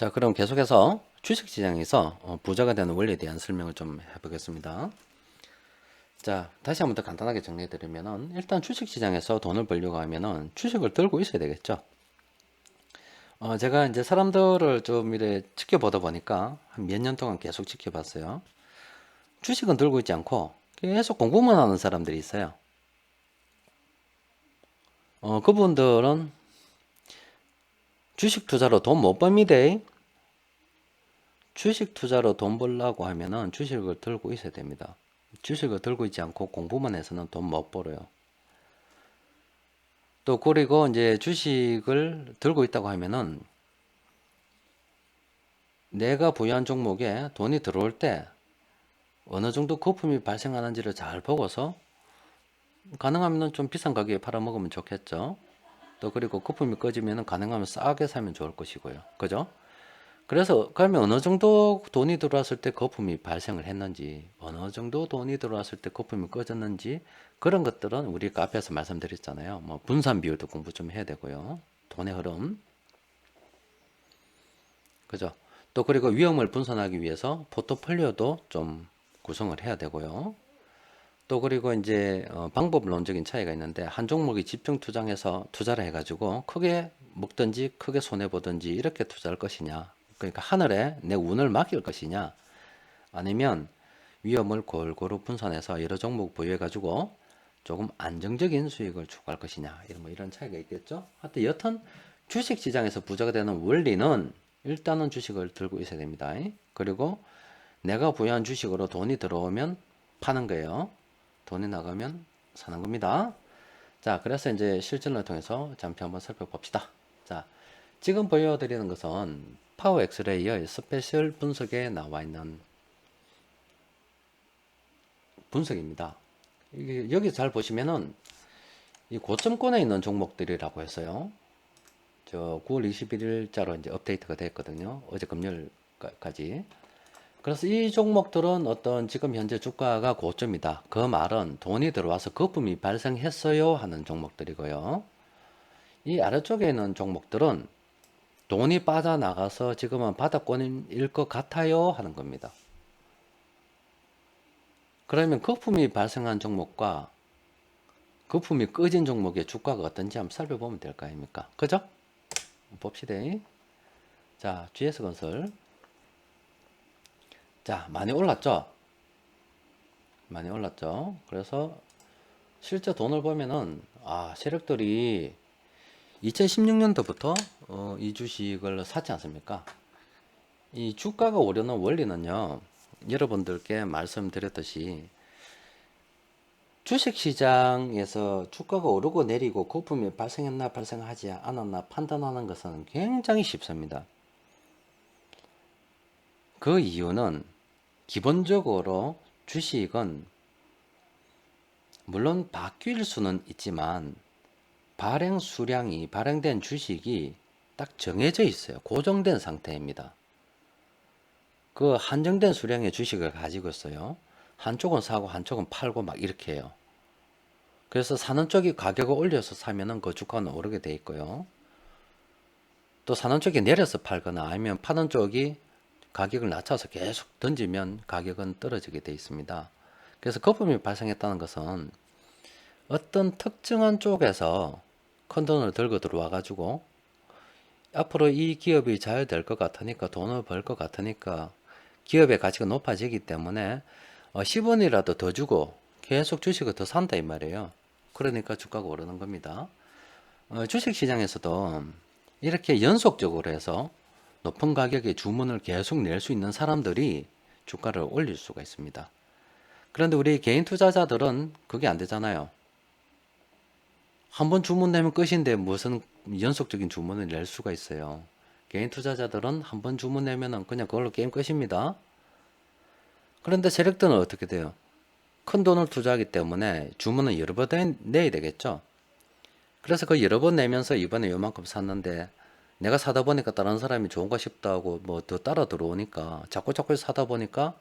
자, 그럼 계속해서 주식시장에서 어, 부자가 되는 원리에 대한 설명을 좀 해보겠습니다. 자, 다시 한번 더 간단하게 정리해드리면은, 일단 주식시장에서 돈을 벌려고 하면은 주식을 들고 있어야 되겠죠. 어, 제가 이제 사람들을 좀 이래 지켜보다 보니까 한 몇 년 동안 계속 지켜봤어요. 주식은 들고 있지 않고 계속 공부만 하는 사람들이 있어요. 어, 그분들은 주식 투자로 돈 못 법니다. 주식 투자로 돈 벌려고 하면은 주식을 들고 있어야 됩니다. 주식을 들고 있지 않고 공부만 해서는 돈 못 벌어요. 또 그리고 이제 주식을 들고 있다고 하면은 내가 보유한 종목에 돈이 들어올 때 어느 정도 거품이 발생하는지를 잘 보고서 가능하면 좀 비싼 가격에 팔아먹으면 좋겠죠. 또 그리고 거품이 꺼지면 가능하면 싸게 사면 좋을 것이고요. 그죠? 그래서 그러면 어느 정도 돈이 들어왔을 때 거품이 발생을 했는지 어느 정도 돈이 들어왔을 때 거품이 꺼졌는지 그런 것들은 우리가 앞에서 말씀드렸잖아요. 뭐 분산 비율도 공부 좀 해야 되고요. 돈의 흐름. 그죠? 또 그리고 위험을 분산하기 위해서 포트폴리오도 좀 구성을 해야 되고요. 또 그리고 이제 어, 방법론적인 차이가 있는데 한 종목이 집중 투자해서 투자를 해가지고 크게 먹든지 크게 손해 보든지 이렇게 투자할 것이냐 그러니까 하늘에 내 운을 맡길 것이냐 아니면 위험을 골고루 분산해서 여러 종목 보유해 가지고 조금 안정적인 수익을 추구할 것이냐 이런 뭐 이런 차이가 있겠죠. 하여튼 여튼 주식 시장에서 부자가 되는 원리는 일단은 주식을 들고 있어야 됩니다. 그리고 내가 보유한 주식으로 돈이 들어오면 파는 거예요. 돈이 나가면 사는 겁니다. 자, 그래서 이제 실전을 통해서 잠시 한번 살펴봅시다. 자, 지금 보여드리는 것은 파워 엑스레이의 스페셜 분석에 나와 있는 분석입니다. 여기 잘 보시면은 이 고점권에 있는 종목들이라고 했어요. 저 9월 21일자로 이제 업데이트가 됐거든요. 어제 금요일까지. 그래서 이 종목들은 어떤 지금 현재 주가가 고점이다. 그 말은 돈이 들어와서 거품이 발생했어요 하는 종목들이고요. 이 아래쪽에 있는 종목들은 돈이 빠져나가서 지금은 바닥권일 것 같아요 하는 겁니다. 그러면 거품이 발생한 종목과 거품이 꺼진 종목의 주가가 어떤지 한번 살펴보면 될 거 아닙니까? 그죠? 봅시다. 자, GS 건설. 자, 많이 올랐죠? 많이 올랐죠? 그래서 실제 돈을 보면은, 아, 세력들이 2016년도부터 어, 이 주식을 샀지 않습니까? 이 주가가 오르는 원리는요, 여러분들께 말씀드렸듯이 주식 시장에서 주가가 오르고 내리고 거품이 발생했나 발생하지 않았나 판단하는 것은 굉장히 쉽습니다. 그 이유는 기본적으로 주식은 물론 바뀔 수는 있지만 발행 수량이 발행된 주식이 딱 정해져 있어요. 고정된 상태입니다. 그 한정된 수량의 주식을 가지고 있어요. 한쪽은 사고 한쪽은 팔고 막 이렇게 해요. 그래서 사는 쪽이 가격을 올려서 사면은 그 주가는 오르게 돼 있고요. 또 사는 쪽이 내려서 팔거나 아니면 파는 쪽이 가격을 낮춰서 계속 던지면 가격은 떨어지게 돼 있습니다. 그래서 거품이 발생했다는 것은 어떤 특정한 쪽에서 큰 돈을 들고 들어와 가지고 앞으로 이 기업이 잘 될 것 같으니까 돈을 벌 것 같으니까 기업의 가치가 높아지기 때문에 10원이라도 더 주고 계속 주식을 더 산다 이 말이에요. 그러니까 주가가 오르는 겁니다. 어, 주식 시장에서도 이렇게 연속적으로 해서 높은 가격에 주문을 계속 낼 수 있는 사람들이 주가를 올릴 수가 있습니다. 그런데 우리 개인 투자자들은 그게 안 되잖아요. 한 번 주문 내면 끝인데 무슨 연속적인 주문을 낼 수가 있어요. 개인 투자자들은 한 번 주문 내면은 그냥 그걸로 게임 끝입니다. 그런데 세력들은 어떻게 돼요? 큰 돈을 투자하기 때문에 주문은 여러 번 내야 되겠죠. 그래서 그 여러 번 내면서 이번에 요만큼 샀는데 내가 사다 보니까 다른 사람이 좋은가 싶다고 뭐 더 따라 들어오니까 자꾸 자꾸 사다 보니까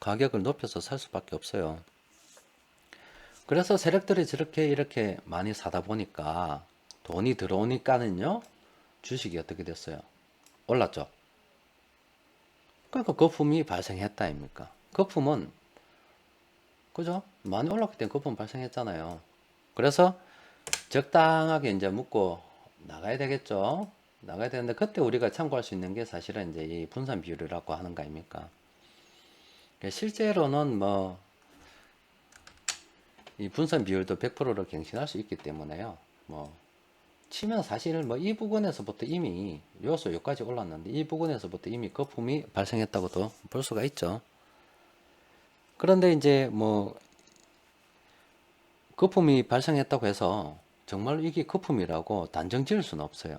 가격을 높여서 살 수밖에 없어요. 그래서 세력들이 저렇게 이렇게 많이 사다 보니까 돈이 들어오니까는요 주식이 어떻게 됐어요? 올랐죠. 그러니까 거품이 발생했다 아닙니까? 거품은 그죠? 많이 올랐기 때문에 거품 발생했잖아요. 그래서 적당하게 이제 묶고 나가야 되겠죠. 나가야 되는데 그때 우리가 참고할 수 있는 게 사실은 이제 이 분산 비율이라고 하는 거 아닙니까? 그러니까 실제로는 뭐 이 분산 비율도 100%를 갱신할 수 있기 때문에요. 뭐 치면 사실 뭐이 부분에서부터 이미 요소 여기까지 올랐는데 이 부분에서부터 이미 거품이 발생했다고도 볼 수가 있죠. 그런데 이제 뭐 거품이 발생했다고 해서 정말 이게 거품이라고 단정 지을 수는 없어요.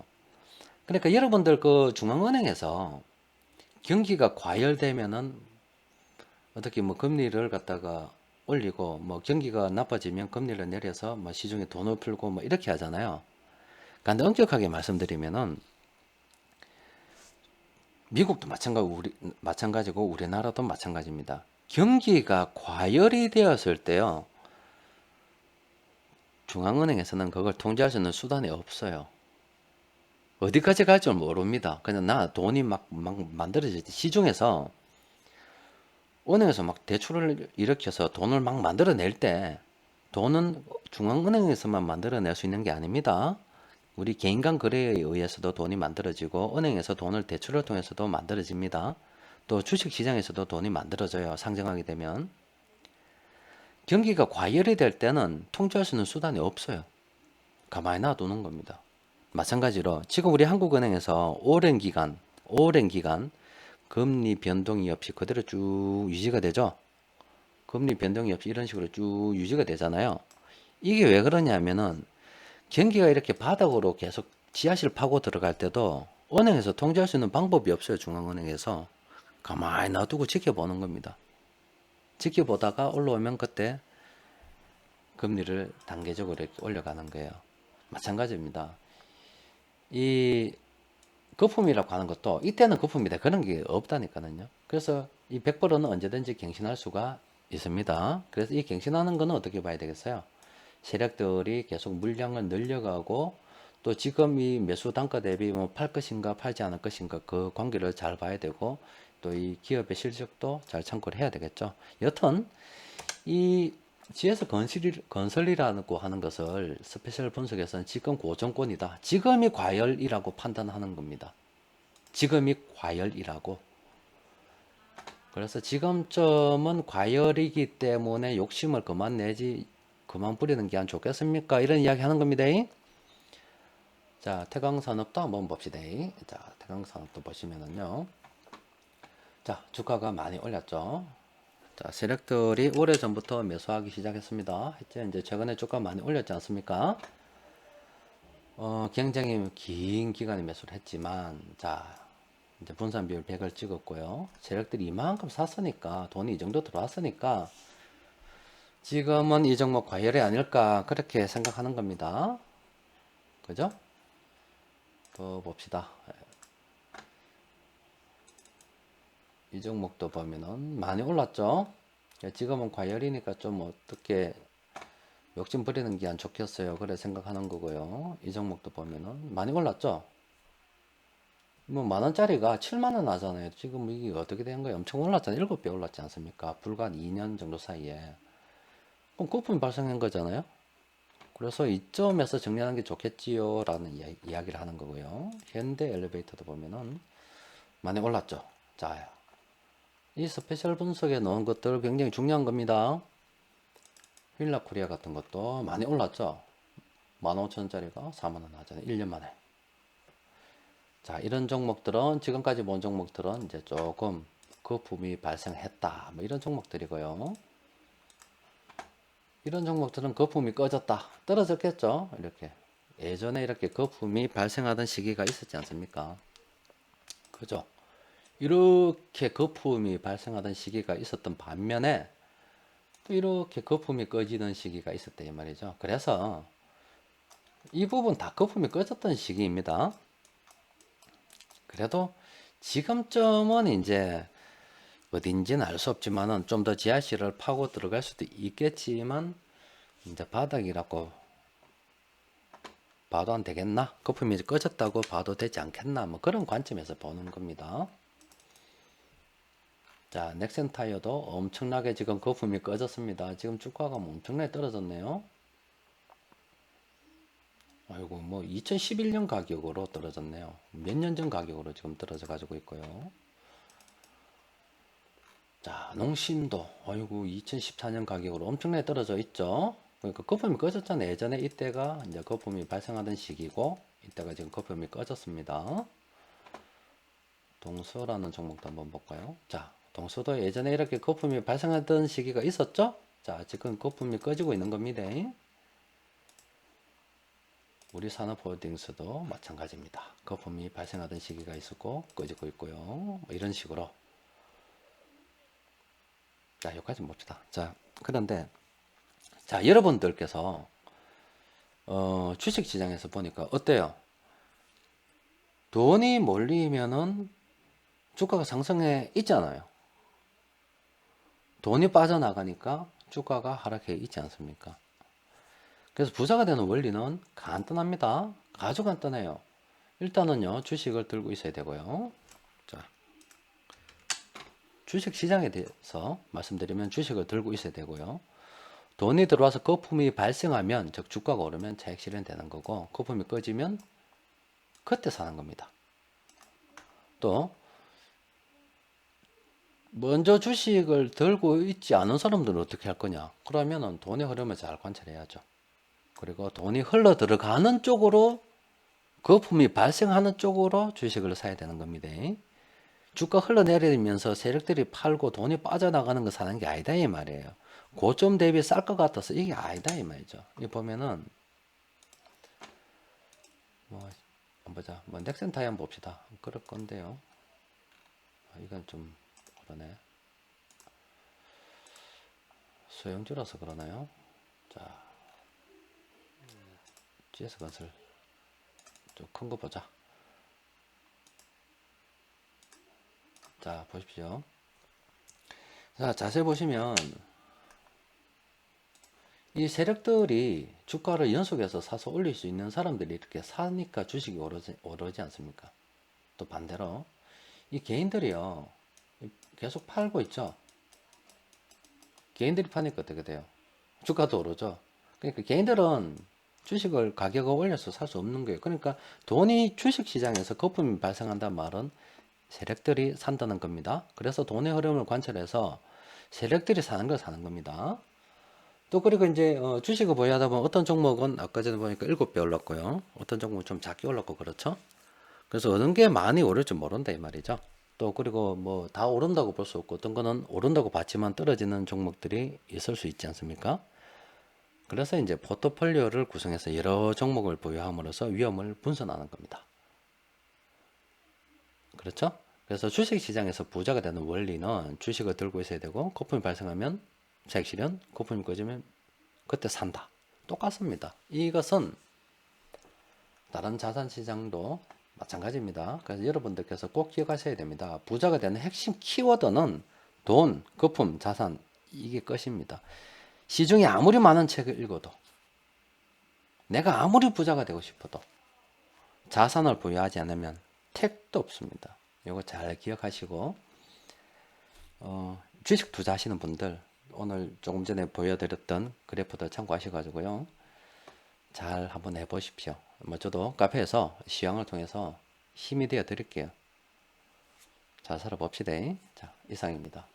그러니까 여러분들 그 중앙은행에서 경기가 과열되면은 어떻게 뭐 금리를 갖다가 올리고 뭐 경기가 나빠지면 금리를 내려서 뭐 시중에 돈을 풀고 뭐 이렇게 하잖아요. 근데 엄격하게 말씀드리면은 미국도 마찬가지 우리 마찬가지고 우리나라도 마찬가지입니다. 경기가 과열이 되었을 때요. 중앙은행에서는 그걸 통제할 수 있는 수단이 없어요. 어디까지 갈 줄 모릅니다. 그냥 나 돈이 막, 막 만들어질 때 시중에서 은행에서 막 대출을 일으켜서 돈을 막 만들어낼 때 돈은 중앙은행에서만 만들어낼 수 있는 게 아닙니다. 우리 개인 간 거래에 의해서도 돈이 만들어지고 은행에서 돈을 대출을 통해서도 만들어집니다. 또 주식 시장에서도 돈이 만들어져요. 상정하게 되면. 경기가 과열이 될 때는 통제할 수 있는 수단이 없어요. 가만히 놔두는 겁니다. 마찬가지로 지금 우리 한국은행에서 오랜 기간, 오랜 기간 금리 변동이 없이 그대로 쭉 유지가 되죠. 금리 변동이 없이 이런 식으로 쭉 유지가 되잖아요. 이게 왜 그러냐면은 경기가 이렇게 바닥으로 계속 지하실 파고 들어갈 때도 은행에서 통제할 수 있는 방법이 없어요. 중앙은행에서 가만히 놔두고 지켜보는 겁니다. 지켜보다가 올라오면 그때 금리를 단계적으로 이렇게 올려가는 거예요. 마찬가지입니다. 이 거품이라고 하는 것도 이때는 거품이다 그런 게 없다니까요. 그래서 이 100%는 언제든지 갱신할 수가 있습니다. 그래서 이 갱신하는 거는 어떻게 봐야 되겠어요? 세력들이 계속 물량을 늘려가고 또 지금 이 매수 단가 대비 뭐 팔 것인가 팔지 않을 것인가 그 관계를 잘 봐야 되고 또 이 기업의 실적도 잘 참고를 해야 되겠죠. 여튼 이 GS 건설이, 건설이라고 하는 것을 스페셜 분석에서는 지금 고정권이다. 지금이 과열이라고 판단하는 겁니다. 지금이 과열이라고. 그래서 지금쯤은 과열이기 때문에 욕심을 그만 내지 그만 부리는 게 안 좋겠습니까? 이런 이야기 하는 겁니다. 자, 태광산업도 한번 봅시다. 자, 태광산업도 보시면은요. 자, 주가가 많이 올렸죠. 자, 세력들이 오래 전부터 매수하기 시작했습니다. 이제 최근에 주가 많이 올렸지 않습니까? 어, 굉장히 긴 기간에 매수를 했지만, 자, 이제 분산 비율 100을 찍었고요. 세력들이 이만큼 샀으니까, 돈이 이 정도 들어왔으니까, 지금은 이 종목 과열이 아닐까, 그렇게 생각하는 겁니다. 그죠? 또 봅시다. 이 종목도 보면은 많이 올랐죠. 예, 지금은 과열이니까 좀 어떻게 욕심 부리는 게 안 좋겠어요. 그래 생각하는 거고요. 이 종목도 보면은 많이 올랐죠. 뭐 만원짜리가 7만원 하잖아요. 지금 이게 어떻게 된 거예요? 엄청 올랐잖아요. 7배 올랐지 않습니까? 불과 2년 정도 사이에. 그럼 거품이 발생한 거잖아요. 그래서 이점에서 정리하는 게 좋겠지요. 라는 이야, 이야기를 하는 거고요. 현대 엘리베이터도 보면은 많이 올랐죠. 자, 이 스페셜 분석에 넣은 것들 굉장히 중요한 겁니다. 휠라 코리아 같은 것도 많이 올랐죠. 15,000원짜리가 4만원 하잖아요. 1년 만에. 자, 이런 종목들은, 지금까지 본 종목들은 이제 조금 거품이 발생했다. 뭐 이런 종목들이고요. 이런 종목들은 거품이 꺼졌다. 떨어졌겠죠? 이렇게. 예전에 이렇게 거품이 발생하던 시기가 있었지 않습니까? 그죠? 이렇게 거품이 발생하던 시기가 있었던 반면에 또 이렇게 거품이 꺼지는 시기가 있었다 이 말이죠. 그래서 이 부분 다 거품이 꺼졌던 시기입니다. 그래도 지금쯤은 이제 어딘지는 알 수 없지만은 좀 더 지하실을 파고 들어갈 수도 있겠지만 이제 바닥이라고 봐도 안 되겠나? 거품이 꺼졌다고 봐도 되지 않겠나? 뭐 그런 관점에서 보는 겁니다. 자, 넥센 타이어도 엄청나게 지금 거품이 꺼졌습니다. 지금 주가가 뭐 엄청나게 떨어졌네요. 아이고, 뭐 2011년 가격으로 떨어졌네요. 몇 년 전 가격으로 지금 떨어져 가지고 있고요. 자, 농심도 아이고 2014년 가격으로 엄청나게 떨어져 있죠. 그러니까 거품이 꺼졌잖아요. 예전에 이때가 이제 거품이 발생하던 시기고 이때가 지금 거품이 꺼졌습니다. 동서라는 종목도 한번 볼까요? 자, 동서도 예전에 이렇게 거품이 발생하던 시기가 있었죠? 자, 지금 거품이 꺼지고 있는 겁니다. 우리 산업 홀딩스도 마찬가지입니다. 거품이 발생하던 시기가 있었고 꺼지고 있고요. 뭐 이런 식으로. 자, 여기까지 봅시다. 자, 그런데 자, 여러분들께서 어, 주식 시장에서 보니까 어때요? 돈이 몰리면은 주가가 상승해 있잖아요. 돈이 빠져나가니까 주가가 하락해 있지 않습니까? 그래서 부자가 되는 원리는 간단합니다. 아주 간단해요. 일단은요, 주식을 들고 있어야 되고요. 자, 주식 시장에 대해서 말씀드리면 주식을 들고 있어야 되고요. 돈이 들어와서 거품이 발생하면, 즉 주가가 오르면 차익 실현되는 거고, 거품이 꺼지면 그때 사는 겁니다. 또 먼저 주식을 들고 있지 않은 사람들은 어떻게 할 거냐? 그러면은 돈의 흐름을 잘 관찰해야죠. 그리고 돈이 흘러 들어가는 쪽으로 거품이 발생하는 쪽으로 주식을 사야 되는 겁니다. 주가 흘러내리면서 세력들이 팔고 돈이 빠져나가는 거 사는 게 아니다 이 말이에요. 고점 대비 쌀 것 같아서 이게 아니다 이 말이죠. 이 보면은 뭐 보자. 뭐 넥센 타이 한번 봅시다. 그럴 건데요. 아, 이건 좀 그러네. 소형주라서 그러나요? 자, GS 건설 좀 큰 거 보자. 자, 보십시오. 자, 자세히 보시면 이 세력들이 주가를 연속해서 사서 올릴 수 있는 사람들이 이렇게 사니까 주식이 오르지, 오르지 않습니까? 또 반대로 이 개인들이요 계속 팔고 있죠. 개인들이 파니까 어떻게 돼요? 주가도 오르죠. 그러니까 개인들은 주식을 가격을 올려서 살 수 없는 거예요. 그러니까 돈이 주식 시장에서 거품이 발생한다는 말은 세력들이 산다는 겁니다. 그래서 돈의 흐름을 관찰해서 세력들이 사는 걸 사는 겁니다. 또 그리고 이제 어, 주식을 보유하다 보면 어떤 종목은 아까 전에 보니까 7배 올랐고요. 어떤 종목은 좀 작게 올랐고 그렇죠. 그래서 어느 게 많이 오를지 모른다 이 말이죠. 또 그리고 뭐 다 오른다고 볼 수 없고 어떤 거는 오른다고 봤지만 떨어지는 종목들이 있을 수 있지 않습니까? 그래서 이제 포트폴리오를 구성해서 여러 종목을 보유함으로써 위험을 분산하는 겁니다. 그렇죠? 그래서 주식 시장에서 부자가 되는 원리는 주식을 들고 있어야 되고 거품이 발생하면 차익 실현, 거품이 꺼지면 그때 산다. 똑같습니다. 이것은 다른 자산 시장도 마찬가지입니다. 그래서 여러분들께서 꼭 기억하셔야 됩니다. 부자가 되는 핵심 키워드는 돈, 거품, 자산 이게 것입니다. 시중에 아무리 많은 책을 읽어도 내가 아무리 부자가 되고 싶어도 자산을 보유하지 않으면 택도 없습니다. 이거 잘 기억하시고 어, 주식 투자하시는 분들 오늘 조금 전에 보여드렸던 그래프도 참고하셔가지고요. 잘 한번 해보십시오. 뭐 저도 카페에서 시황을 통해서 힘이 되어 드릴게요. 잘 살아봅시다. 자, 이상입니다.